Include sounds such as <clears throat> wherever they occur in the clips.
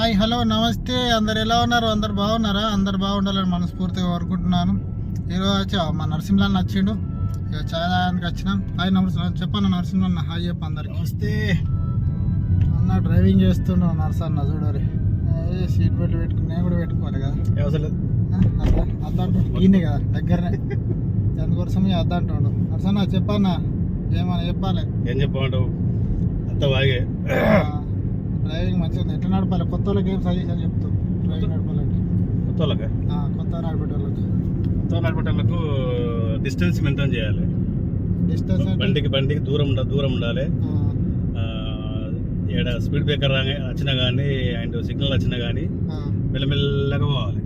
Hi hello నమస్తే. అందరు ఎలా ఉన్నారు? అందరు బాగున్నారా? అందరు బాగుండాలని మనస్ఫూర్తిగా కోరుకుంటున్నాను. ఈరోజు వచ్చి మా నరసింహన్ వచ్చిండు ఇక తాగడానికి వచ్చినాం. హాయ్ నమస్తే. చెప్పన్న నరసింహన్న హాయ్ చెప్ప అందరికి. నమస్తే. అన్న డ్రైవింగ్ చేస్తున్నావు నరసన్న చూడరి. ఏ సీట్ బెల్ట్ పెట్టుకుని నేను కూడా పెట్టుకోవాలి కదా. అసలు? ఆ, అద్దా అద్దా అంటుండు ఈయనే కదా దగ్గరనే. దానికోసం ఇక అద్దా అంటుండు నరసన్న చెప్పన్న ఏమన్నా చెప్పాలి? ఏం చెప్పమంటావు? అంత బాగే. డ్రైవింగ్ మంచిగా ఎట్లా నడపాలి? కొత్త వాళ్ళకి ఏం సజెషన్ చెప్తావు డ్రైవింగ్ నడపాలంటే. కొత్త వాళ్ళకి? కొత్త నడిపేట వాళ్ళకి కొత్త నడపటలకు డిస్టెన్స్ మెయింటైన్ చేయాలి. డిస్టెన్స్ బండికి బండికి దూరం ఉండ దూరం ఉండాలి. ఈడ స్పీడ్ బ్రేకర్ వచ్చినా కానీ అండ్ సిగ్నల్ వచ్చినా కానీ మెల్లమెల్లగా పోవాలి.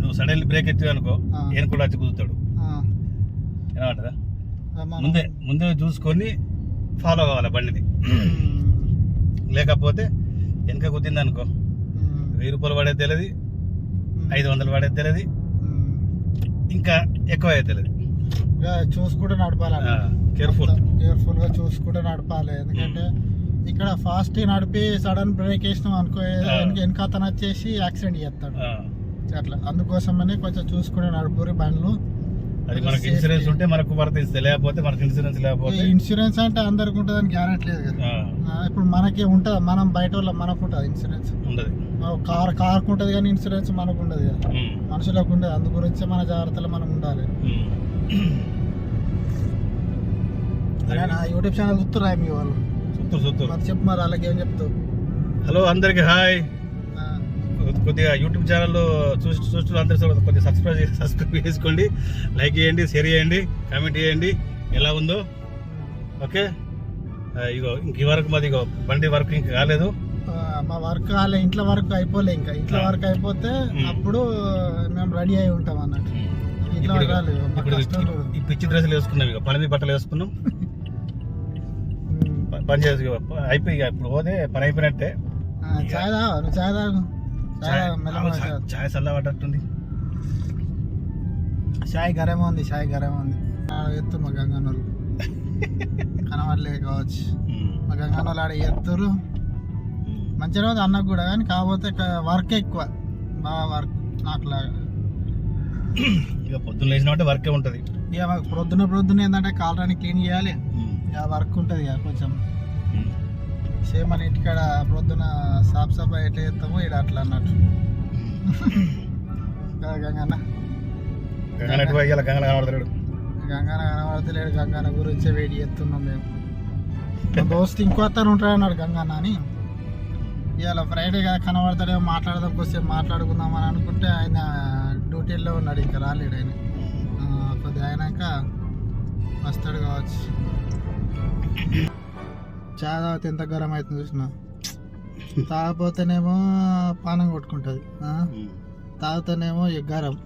నువ్వు సడన్లీ బ్రేక్ ఎత్తి అనుకో. ఏం కూడా వచ్చి కుదుతాడు మనం- ముందే ముందే చూసుకొని ఫాలో కావాలి బండిని. లేకపోతే వెనక కుద్దింది అనుకో. వెయ్యి రూపాయలు పడేది తెలియదు ఐదు వందలు పడేది తెలియదు. ఇంకా ఎక్కువ తెలియదు ఇక చూసుకుంటూ నడపాలి కేర్ఫుల్ కేర్ఫుల్గా చూసుకుంటూ నడపాలి. ఎందుకంటే ఇక్కడ ఫాస్ట్ నడిపి సడన్ బ్రేక్ వేసినాం అనుకో వెనక అతను వచ్చేసి యాక్సిడెంట్ చేస్తాడు. అట్లా. అందుకోసమని కొంచెం చూసుకుని నడుపురి బండ్లు. అది మనకి ఇన్సూరెన్స్ ఉంటే మనకు వర్తిస్తే లేకపోతే మనకి ఇన్సూరెన్స్ లేకపోతే ఇన్సూరెన్స్ అంటే అందరికి ఉంటుందని గ్యారెంటీ లేదు కదా. ఇప్పుడు మనకి ఉంటుంది? మనం బయట వాళ్ళ మనకు ఉంటుంది ఇన్సూరెన్స్ ఉండదు. కార్ కార్కు ఉంటుంది కానీ ఇన్సూరెన్స్ మనకు ఉండదు కదా. మనుషులకు ఉండదు అందు గురించి మన జాగ్రత్తలు మనం ఉండాలి. నా యూట్యూబ్ ఛానల్ చూస్తురా మీ వాళ్ళు? సుత్తూరు సుత్తూరు మరి చెప్పు మరి వాళ్ళకి ఏం చెప్తావు? హలో అందరికి హాయ్. కొద్దిగా యూట్యూబ్ ఛానల్లో చూసి చూస్తూ అందరూ కొద్దిగా సబ్స్క్రైబ్ చేసి సబ్స్క్రైబ్ చేసుకోండి. లైక్ చేయండి షేర్ చేయండి కామెంట్ చేయండి. ఎలా ఉందో. ఓకే ఇగో ఇంక ఈ వరకు మాది ఇగో బండి వర్క్ ఇంకా కాలేదు. మా వర్క్ వాళ్ళ ఇంట్లో వర్క్ అయిపోలే ఇంకా. ఇంట్లో. వర్క్ అయిపోతే. అప్పుడు మేము రెడీ అయి ఉంటాం అన్నట్టు. ఇంట్లో రాలేదు. ఈ పిచ్చి డ్రెస్సులు వేసుకున్నాం ఇక పని బట్టలు వేసుకున్నాం. <laughs> పని చేసి అయిపోయి ఇప్పుడు పోతే పని అయిపోయినట్టే. చాయ్ తాగు చాయ్ తాగు. చాయ్ చాయ్. ఛాయ్ గరమే ఉంది చాయ్ గరమే ఉంది ఎత్తు మా గంగన్నోళ్ళు. <laughs> కనబడలే కావచ్చు. మా గంగన్నోళ్ళు ఆడ ఎత్తురు మంచిగా ఉంది అన్నకు కూడా కానీ కాకపోతే వర్క్ ఎక్కువ. బాగా వర్క్ నాకు లాగా <clears throat> ఇక పొద్దున్న లేచినట్టే వర్కే ఉంటుంది. ఇక మాకు ప్రొద్దున ప్రొద్దున ఏంటంటే కాలరాని క్లీన్ చేయాలి. ఇక వర్క్ ఉంటుంది ఇక కొంచెం. సేమ్ మన ఇంటికాడ ప్రొద్దున సాఫ్ సఫాయి ఎట్లా చేస్తామో ఇక్కడ అట్లా అన్నట్టు. <laughs> కదా గంగన్న. గంగన గంగన కనబడతాడు కనబడతలేడు. గంగన్న గురించే వెయిట్ చేస్తున్నాం మేము. మా దోస్త్ ఇంకో అతను ఉంటాడు అన్నాడు గంగన్న అని. ఇవాళ ఫ్రైడే కదా కనబడతాడేమో మాట్లాడదాం కొద్దిసేపు మాట్లాడుకుందాం అని అనుకుంటే ఆయన డ్యూటీలో ఉన్నాడు ఇంకా రాలేడు ఆయన. కొద్దిగా అయినాక వస్తాడు కావచ్చు. చా తాగితే ఎంత గరం అవుతుంది చూసిన. తాగపోతేనేమో పానం కొట్టుకుంటుంది? తాగితేనేమో గరం.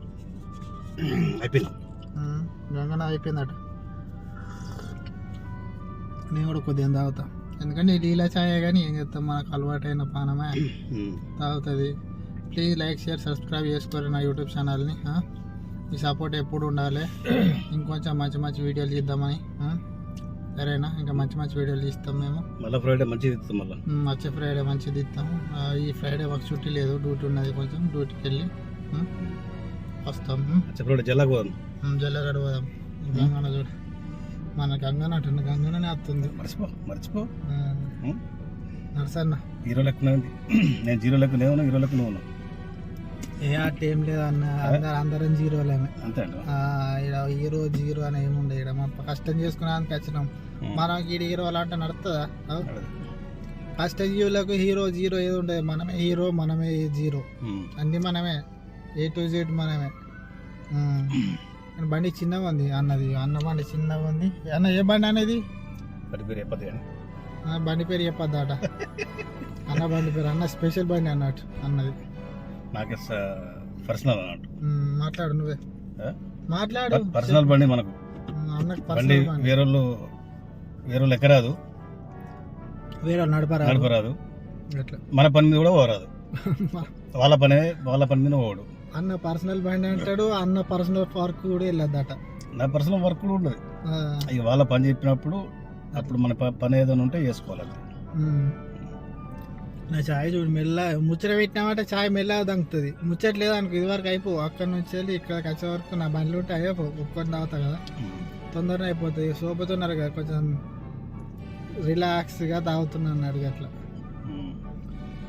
అయిపోయింది. గంగన అయిపోయిందట. నేను కూడా కొద్దిగా తాగుతా. ఎందుకంటే లీలా ఛాయ్ కానీ ఏం చేస్తాం మనకు అలవాటైన పానమే తాగుతుంది. ప్లీజ్ లైక్ షేర్ సబ్స్క్రైబ్ చేసుకోవాలి నా యూట్యూబ్ ఛానల్ని? మీ సపోర్ట్ ఎప్పుడు ఉండాలి. ఇంకొంచెం మంచి మంచి వీడియోలు తీద్దామని ఆ? సరేనా? ఇంకా మంచి మంచి వీడియోలు తీస్తాం మేము. మళ్ళీ ఫ్రైడే మంచిది ఇస్తుంది మళ్ళీ. వచ్చే ఫ్రైడే మంచిది ఇస్తాము ఈ ఫ్రైడే మాకు చుట్టూ లేదు డ్యూటీ ఉన్నది కొంచెం డ్యూటీకి వెళ్ళి వస్తాం. వచ్చే ఫ్రైడే జల్లాకు పోదాం. జల్లగడ పోదాం. గంగన చూడు మన గంగన అంటుంది గంగననే వస్తుంది. మర్చిపో మర్చిపో? నరసన్న. హీరో లెక్కనే ఉంది. <clears throat> నేను జీరో లెక్క నేను హీరో లెక్క నువ్వు ఉన్నావు. ఏ ఆట ఏం లేదు అన్న అందరు అందరం జీరోలేమే. అంట ఈడ హీరో జీరో అని ఏముండే ఇక్కడ మనం కష్టం చేసుకున్నానికి వచ్చినాం. మనం ఈడ హీరో అలా అంటే నడుతుందా ఆ? కష్ట జీవులకు హీరో జీరో ఏది ఉండదు. మనమే హీరో మనమే జీరో. అన్నీ మనమే. ఏ టు జెడ్ మనమే. బండి చిన్నగా ఉంది అన్నది. అన్న బండి చిన్నగా ఉంది అన్న ఏ బండి అనేది పేరు చెప్పదు బండి పేరు చెప్పొద్దట. అన్న బండి పేరు అన్న స్పెషల్ బండి అన్నట్టు అన్నది. నాకే పర్సనల్ అన్నట్టు మాట్లాడు నువ్వే? మాట్లాడు. పర్సనల్ బండి మనకు. బండి పర్సనల్ బండి వేరేళ్ళు వేరేళ్ళు ఎక్కరాదు వేరే నడపరా నడపరాదు. ఎట్లా? మన పని మీద కూడా పోరాదు. <laughs> వాళ్ళ పని వాళ్ళ పని మీద పోడు. అన్న పర్సనల్ బండి అంటాడు అన్న పర్సనల్ పార్క్ కూడా వెళ్ళొద్దట. నా పర్సనల్ వర్క్ కూడా ఉండదు. ఇక వాళ్ళ పని చెప్పినప్పుడు అప్పుడు మన పని ఏదైనా ఉంటే చేసుకోవాలి. నా చాయ్ చూడు మెల్ల ముచ్చట పెట్టినామంటే చాయ్ మెల్లగా దంగుతుంది ముచ్చట లేదు అనుకో ఇది వరకు అయిపో అక్కడ నుంచి వెళ్ళి ఇక్కడికి వచ్చే వరకు నా బండ్లు ఉంటే అయిపో ఒక్కొని తాగుతా కదా. తొందరగా అయిపోతుంది. సోపుతున్నారు కదా కొంచెం రిలాక్స్గా తాగుతున్నాడు అట్లా. ఉమ్.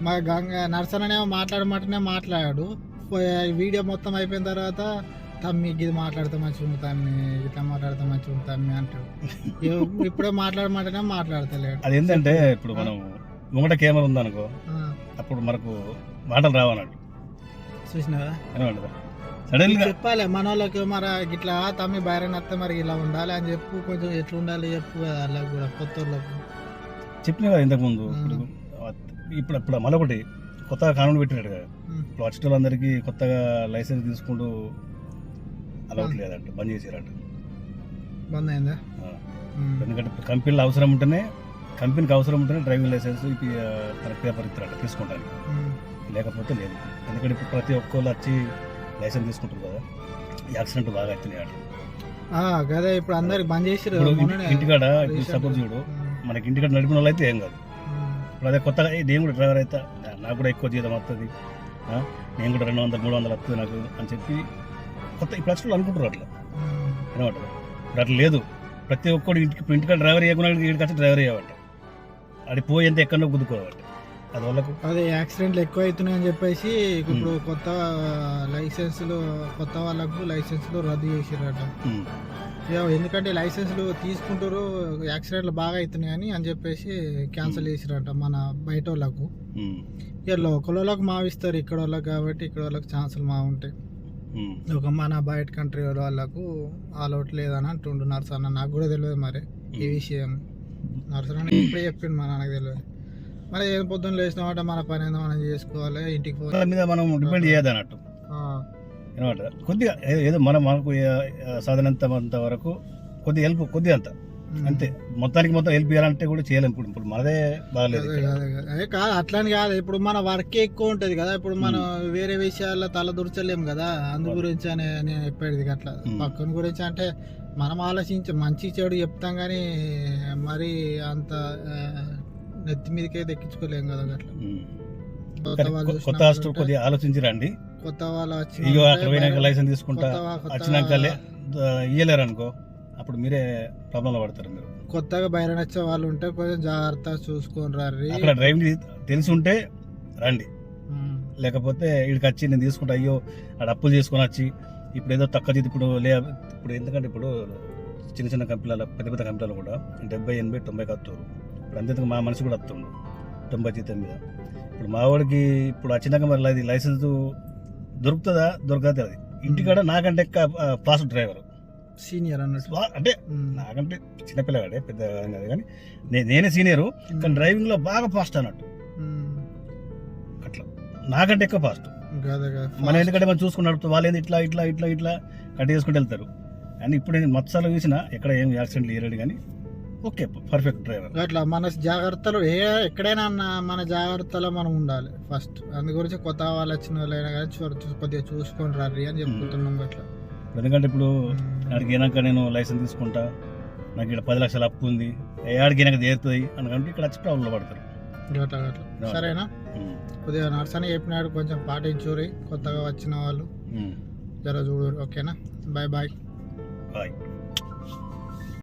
మా గంగ నర్సననేమో మాట్లాడమంటేనే మాట్లాడాడు. పోయి వీడియో మొత్తం అయిపోయిన తర్వాత తమ్మి ఇది మాట్లాడితే మంచిగా తమ్మి ఇట్లా మాట్లాడితే మంచిగా ఉంది తమ్మి అంటాడు. <laughs> ఇప్పుడే మాట్లాడమంటేనే మాట్లాడతలేడు. అది ఏంటంటే ఇప్పుడు మనం ముంగట కెమెరా ఉందనుకో అప్పుడు మనకు మాటలు రావన్నాడు చూసినావా? సడన్గా చెప్పాలి మన వాళ్ళకి మరి ఇట్లా తమ్మి నత్తే మరి ఇలా ఉండాలి అని చెప్పు కొంచెం ఎట్లా ఉండాలి చెప్పు కదా వాళ్ళకి కూడా కొత్త వాళ్ళకు చెప్పిన కదా ఇంతకు ముందు ఇప్పుడు మళ్ళీ ఒకటి కొత్తగా కానూన్ పెట్టినాడు కదా. ఇప్పుడు వచ్చిన వాళ్ళందరికీ కొత్తగా లైసెన్స్ తీసుకుంటూ అలౌట్ లేదంట బంద్ చేసారంట. బంద్ అయిందా. ఎందుకంటే కంపెనీలో అవసరం ఉంటేనే కంపెనీకి అవసరం ఉంటేనే డ్రైవింగ్ లైసెన్స్ తన పేపర్ ఇస్తారంట తీసుకుంటానికి ఉమ్. లేకపోతే లేదు. ఎందుకంటే ఇప్పుడు ప్రతి ఒక్కళ్ళు వచ్చి లైసెన్స్ తీసుకుంటారు కదా. యాక్సిడెంట్ బాగా అవుతున్నాయి అట ఆ, గదే ఇప్పుడు అందరికి బంద్ మొన్ననే. ఇంటికాడ సపోజ్ చూడు. మనకి ఇంటికాడ నడిపిన వాళ్ళు అయితే ఏం కాదు. ఇప్పుడు అదే కొత్తగా "ఏ, నేను కూడా డ్రైవర్ అయితే. నాకు కూడా ఎక్కువ జీతం వస్తుంది నేను కూడా రెండు వందలు మూడు వందలు వస్తుంది నాకు అని చెప్పి కొత్త ఇప్పుడు వాళ్ళు అనుకుంటారు అట్లా. అనమాట ఇప్పుడు అట్లా లేదు. ప్రతి ఒక్కడు ఇంటికి ఇంటికాడ డ్రైవర్ చేయకుండా ఇంటికి వచ్చి డ్రైవర్ చేయమంట అది పోయి ఎంత ఎక్కడో గుద్దుకోవాలి. అది యాక్సిడెంట్లు ఎక్కువ అవుతున్నాయని చెప్పేసి ఇప్పుడు కొత్త లైసెన్సులు కొత్త వాళ్ళకు లైసెన్సులు రద్దు చేసిరట ఎందుకంటే లైసెన్సులు తీసుకుంటారు యాక్సిడెంట్లు బాగా అవుతున్నాయని అని చెప్పేసి క్యాన్సిల్ చేసిరట మన బయట వాళ్ళకు ఇక లోకల్ వాళ్ళకి మావిస్తారు ఇక్కడ వాళ్ళకి కాబట్టి ఇక్కడ వాళ్ళకి ఛాన్సులు మా ఉంటాయి ఒక మన బయట కంట్రీ వాళ్ళకు ఆల్అౌట్ లేదని అంటుండు నర్సన్న నాకు కూడా తెలియదు మరి ఈ విషయం. నర్సన్న ఇప్పుడే చెప్పిండు మా నాన్నకు తెలియదు. మరి ఏం పొద్దున్న లేచినామంటే మన పని ఏందో మనం చేసుకోవాలి ఇంటికి పోవాలి. మీద మనం డిపెండ్ చేయదు అన్నట్టు. కొద్దిగా ఏదో మనం మనకు సాధనంత వరకు కొద్దిగా హెల్ప్ కొద్దిగా అంత. అంతే. మొత్తానికి మొత్తం హెల్ప్ చేయాలంటే కూడా చేయలేము ఇప్పుడు. ఇప్పుడు మనదే బాగలేదు అదే కాదు అట్లని కాదు. ఇప్పుడు మన వర్క్ ఎక్కువ ఉంటది కదా. ఇప్పుడు మనం వేరే విషయాల్లో తల దూర్చలేం కదా. అందు గురించి అని నేను చెప్పేది అట్లా. పక్కన గురించి అంటే మనం ఆలోచించి మంచి చెడు చెప్తాం కానీ మరి అంత నెత్తి మీదకే దక్కించుకోలేం కదా అట్లా. కొత్త హాస్టల్ కొద్దిగా ఆలోచించి రండి కొత్త వాళ్ళు వచ్చి ఇగో అక్కడ లైసెన్స్ తీసుకుంటా. వచ్చినాక ఇయ్యలేరు అనుకో. అప్పుడు మీరే ప్రాబ్లంలో పడతారు మీరు. కొత్తగా బయట వచ్చే వాళ్ళు ఉంటే కొంచెం జాగ్రత్తగా చూసుకొని రారి అక్కడ డ్రైవింగ్ తెలిసి ఉంటే రండి. లేకపోతే ఇక్కడికి వచ్చి నేను తీసుకుంటా అయ్యో ఆడ అప్పులు చేసుకొని వచ్చి ఇప్పుడు ఏదో తక్కువ జీతం ఇప్పుడు లే ఇప్పుడు ఎందుకంటే ఇప్పుడు చిన్న చిన్న కంపెనీల పెద్ద పెద్ద కంపెనీలు కూడా డెబ్బై ఎనభై తొంభై కత్తురు ఇప్పుడు అంతేందుకు మా మనిషి కూడా వస్తుండు తొంభై జీతం మీద. ఇప్పుడు మా వాడికి ఇప్పుడు వచ్చినాక మరి అది లైసెన్స్ దొరుకుతుందా దొరకదు అది ఇంటికాడ నాకంటే ఫాస్ట్ డ్రైవర్ సీనియర్ అన్నట్టు. అంటే. నాకంటే చిన్నపిల్లగాడే పెద్ద కానీ నేనే సీనియరు కానీ డ్రైవింగ్లో బాగా ఫాస్ట్ అన్నట్టు. అట్లా. నాకంటే ఎక్కువ ఫాస్ట్. మనం ఎందుకంటే మనం చూసుకున్నప్పుడు వాళ్ళు ఏంది ఇట్లా ఇట్లా ఇట్లా ఇట్లా కట్ చేసుకుంటూ వెళ్తారు. కానీ ఇప్పుడు నేను మత్సాలు చూసినా ఎక్కడ ఏం యాక్సిడెంట్ లేరాడు కానీ ఓకే పర్ఫెక్ట్ డ్రైవర్ అట్లా మన జాగ్రత్తలు ఏ ఎక్కడైనా అన్న మన జాగ్రత్తలో మనం ఉండాలి. ఫస్ట్ అందు గురించి కొత్త వాళ్ళు వచ్చిన వాళ్ళైనా కానీ కొద్దిగా చూసుకొని రారి అని చెప్పుకుంటున్నాం అట్లా. ఎందుకంటే ఇప్పుడు ఆడికి అయినాక నేను లైసెన్స్ తీసుకుంటా నాకు ఇక్కడ పది లక్షల అప్పు ఉంది ఏ ఆడికి అయినాక తీరుతుంది అనుకుంటే ఇక్కడ వచ్చి ప్రాబ్లంలో పడతారు. సరేనా? కొద్దిగా నర్సని చెప్పినాడు కొంచెం పాటించురి కొత్తగా వచ్చిన వాళ్ళు. జర చూడు ఓకేనా? Bye bye bye